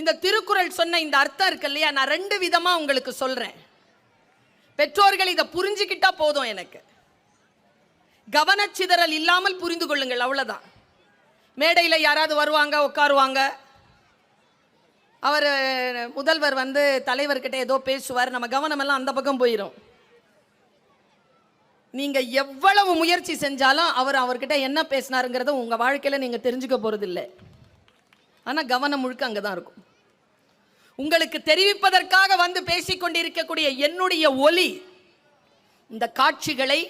இந்த திருக்குறள் சொன்ன இந்த அர்த்தம் இருக்கு இல்லையா? நான் ரெண்டு விதமாக உங்களுக்கு சொல்கிறேன் பெற்றோர்கள் இதை புரிஞ்சுக்கிட்டா போதும் எனக்கு. கவனச்சிதறல் இல்லாமல் புரிந்து கொள்ளுங்கள் அவ்வளோதான் மேடையில் யாராவது வருவாங்க உட்காருவாங்க. அவர் முதல்வர் வந்து தலைவர்கிட்ட ஏதோ பேசுவார். நம்ம கவனமெல்லாம் அந்த பக்கம் போயிடும் நீங்கள் எவ்வளவு முயற்சி செஞ்சாலும் அவர் அவர்கிட்ட என்ன பேசினாருங்கிறத உங்கள் வாழ்க்கையில் நீங்கள் தெரிஞ்சுக்க போகிறதில்லை ஆனால் கவனம் முழுக்க அங்கே தான் இருக்கும். உங்களுக்கு தெரிவிப்பதற்காக வந்து பேசிக் கொண்டிருக்கக்கூடிய என்னுடைய ஒலி இந்த காட்சிகளை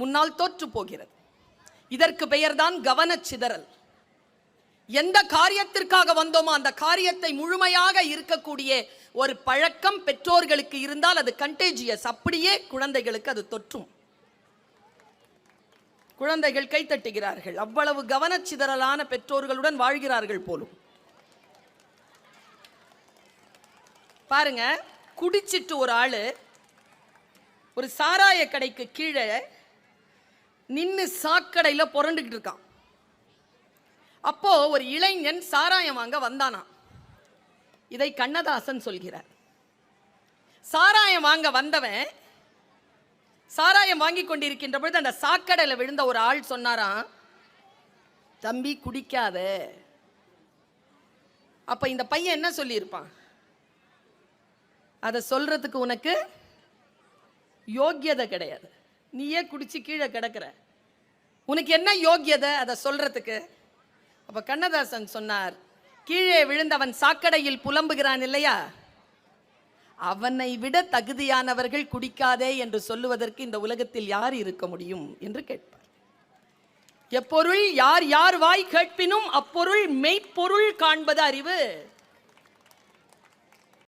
முன்னால் தோற்று போகிறது. இதற்கு பெயர்தான் கவனச்சிதறல். எந்த காரியத்திற்காக வந்தோமோ அந்த காரியத்தை முழுமையாக இருக்கக்கூடிய ஒரு பழக்கம் பெற்றோர்களுக்கு இருந்தால் அது கண்டேஜியஸ் அப்படியே குழந்தைகளுக்கு அது தொற்றும். குழந்தைகள் கைத்தட்டுகிறார்கள். அவ்வளவு கவனச்சிதறலான பெற்றோர்களுடன் வாழ்கிறார்கள் போலும். பாருங்க குடிச்சிட்டு ஒரு ஆளு ஒரு சாராய கடைக்கு கீழே நின்னு சாக்கடையில புரண்டுகிட்டு இருக்கான். அப்போ ஒரு இளைஞன் சாராயம் வாங்க வந்தானாம் இதை கண்ணதாசன் சொல்கிறார். சாராயம் வாங்க வந்தவன் சாராயம் வாங்கி கொண்டிருக்கின்ற பொழுது அந்த சாக்கடையில் விழுந்த ஒரு ஆள் சொன்னாராம் தம்பி குடிக்காத. அப்ப இந்த பையன் என்ன சொல்லியிருப்பான்? அதை சொல்றதுக்கு உனக்கு யோக்கியதை கிடையாது. நீயே குடிச்சு கீழே கிடக்கிற. உனக்கு என்ன யோக்கியதை அதை சொல்றதுக்கு? அப்ப கண்ணதாசன் சொன்னார் கீழே விழுந்தவன் சாக்கடையில் புலம்புகிறான் இல்லையா? அவனை விட தகுதியானவர்கள் குடிக்காதே என்று சொல்லுவதற்கு இந்த உலகத்தில் யார் இருக்க முடியும் என்று கேட்பார். எப்பொருள் யார் யார் வாய் கேட்பினும் அப்பொருள் மெய்ப்பொருள் காண்பது அறிவு.